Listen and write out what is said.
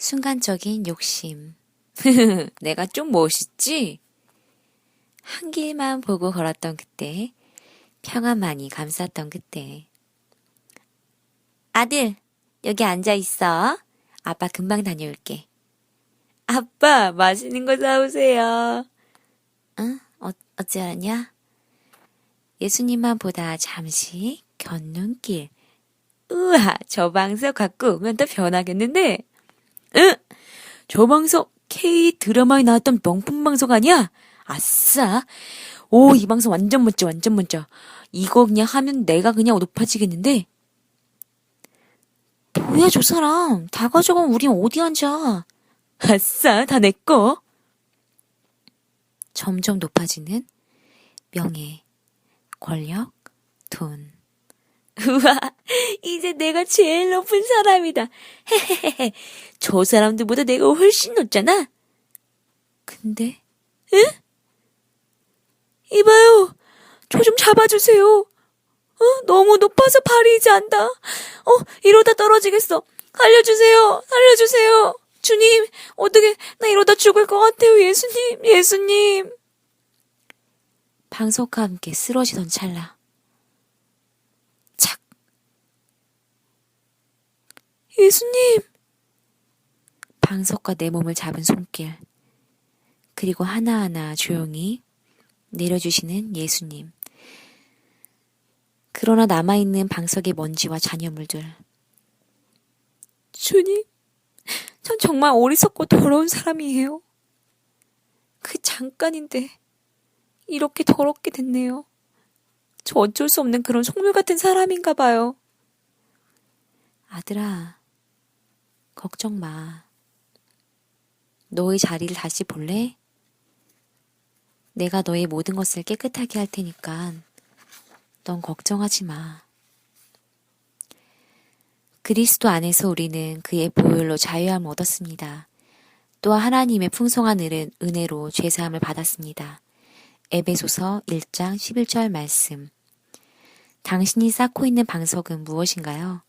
순간적인 욕심. 내가 좀 멋있지? 한 길만 보고 걸었던 그때, 평안만이 감쌌던 그때. 아들, 여기 앉아 있어. 아빠 금방 다녀올게. 아빠, 맛있는 거 사오세요. 응? 어, 어찌 알았냐? 예수님만 보다 잠시 곁눈길. 우와, 저 방석 갖고 오면 또 변하겠는데? 응! 저 방석 K 드라마에 나왔던 명품 방석 아니야? 아싸! 오, 이 방석 완전 멋져, 완전 멋져. 이거 그냥 하면 내가 그냥 높아지겠는데? 뭐야, 저 사람. 다 가져가면 우린 어디 앉아? 아싸, 다 내꺼. 점점 높아지는 명예, 권력, 돈. 우와, 이제 내가 제일 높은 사람이다. 헤헤헤헤. 저 사람들보다 내가 훨씬 높잖아. 근데, 응? 이봐요. 저 좀 잡아주세요. 어? 너무 높아서 발이 안다. 어, 이러다 떨어지겠어. 살려주세요. 살려주세요. 주님, 어떻게, 나 이러다 죽을 것 같아요. 예수님, 예수님. 방석과 함께 쓰러지던 찰나. 예수님. 방석과 내 몸을 잡은 손길. 그리고 하나하나 조용히 내려주시는 예수님. 그러나 남아있는 방석의 먼지와 잔여물들. 주님, 전 정말 어리석고 더러운 사람이에요. 그 잠깐인데, 이렇게 더럽게 됐네요. 저 어쩔 수 없는 그런 속물 같은 사람인가 봐요. 아들아, 걱정 마. 너의 자리를 다시 볼래? 내가 너의 모든 것을 깨끗하게 할 테니까 넌 걱정하지 마. 그리스도 안에서 우리는 그의 보혈로 자유함을 얻었습니다. 또한 하나님의 풍성한 은혜- 은혜로 죄사함을 받았습니다. 에베소서 1장 11절 말씀. 당신이 쌓고 있는 방석은 무엇인가요?